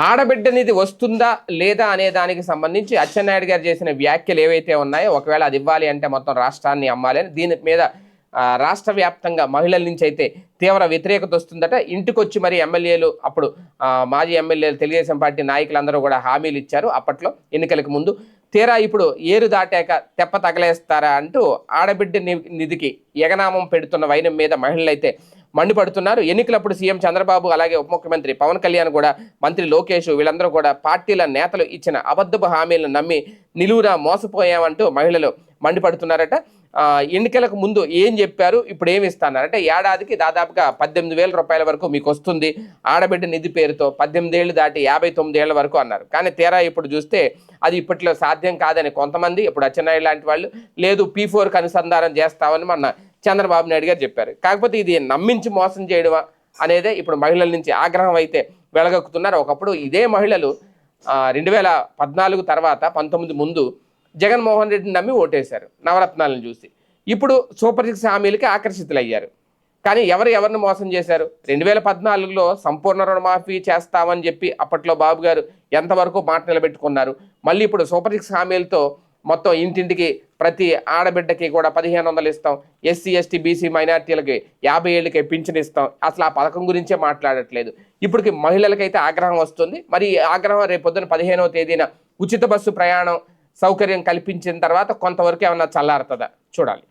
ఆడబిడ్డ నిధి వస్తుందా లేదా అనే దానికి సంబంధించి అచ్చెన్నాయుడు గారు చేసిన వ్యాఖ్యలు ఏవైతే ఉన్నాయో ఒకవేళ అది ఇవ్వాలి అంటే మొత్తం రాష్ట్రాన్ని అమ్మాలి అని దీని మీద రాష్ట్ర వ్యాప్తంగా మహిళల నుంచి అయితే తీవ్ర వ్యతిరేకత వస్తుందట. ఇంటికొచ్చి మరి ఎమ్మెల్యేలు అప్పుడు మాజీ ఎమ్మెల్యేలు తెలుగుదేశం పార్టీ నాయకులందరూ కూడా హామీలు ఇచ్చారు. అప్పట్లో ఎన్నికలకు ముందు తీరా ఇప్పుడు ఏరు దాటాక తెప్ప తగలేస్తారా అంటూ ఆడబిడ్డ ని- నిధికి ఎగనామం పెడుతున్న వైనం మీద మహిళలు అయితే మండిపడుతున్నారు. ఎన్నికలప్పుడు సీఎం చంద్రబాబు అలాగే ఉప ముఖ్యమంత్రి పవన్ కళ్యాణ్ కూడా మంత్రి లోకేష్ వీళ్ళందరూ కూడా పార్టీల నేతలు ఇచ్చిన అబద్ధపు హామీలను నమ్మి నిలువునా మోసపోయామంటూ మహిళలు మండిపడుతున్నారట. ఎన్నికలకు ముందు ఏం చెప్పారు? ఇప్పుడు ఏమి ఇస్తున్నారు అంటే ఏడాదికి దాదాపుగా పద్దెనిమిది వేల రూపాయల వరకు మీకు వస్తుంది. ఆడబిడ్డ నిధి పేరుతో పద్దెనిమిది ఏళ్ళు దాటి యాభై తొమ్మిది ఏళ్ళ వరకు అన్నారు. కానీ తీరా ఇప్పుడు చూస్తే అది ఇప్పట్లో సాధ్యం కాదని కొంతమంది ఇప్పుడు అచ్చెన్నాయుడు లాంటి వాళ్ళు లేదు పీ ఫోర్కి అనుసంధానం చేస్తామని మన చంద్రబాబు నాయుడు గారు చెప్పారు. కాకపోతే ఇది నమ్మించి మోసం చేయడమా అనేదే ఇప్పుడు మహిళల నుంచి ఆగ్రహం అయితే వెలగక్కుతున్నారు. ఒకప్పుడు ఇదే మహిళలు రెండు వేల పద్నాలుగు తర్వాత పంతొమ్మిది ముందు జగన్మోహన్ రెడ్డిని నమ్మి ఓటేశారు నవరత్నాలను చూసి. ఇప్పుడు సూపర్ సిక్స్ హామీలకి ఆకర్షితులయ్యారు. కానీ ఎవరు ఎవరిని మోసం చేశారు? రెండు వేల పద్నాలుగులో సంపూర్ణ రుణమాఫీ చేస్తామని చెప్పి అప్పట్లో బాబు గారు ఎంతవరకు మాట నిలబెట్టుకున్నారు? మళ్ళీ ఇప్పుడు సూపర్ సిక్స్ హామీలతో మొత్తం ఇంటింటికి ప్రతి ఆడబిడ్డకి కూడా పదిహేను వందలు ఇస్తాం. ఎస్సీ ఎస్టీ బీసీ మైనార్టీలకి యాభై ఏళ్ళకి పింఛన్ ఇస్తాం. అసలు ఆ పథకం గురించే మాట్లాడట్లేదు. ఇప్పటికి మహిళలకైతే ఆగ్రహం వస్తుంది. మరి ఆగ్రహం రేపు పొద్దున పదిహేనవ తేదీన ఉచిత బస్సు ప్రయాణం సౌకర్యం కల్పించిన తర్వాత కొంతవరకు ఏమన్నా చల్లారుతుందా? చూడాలి.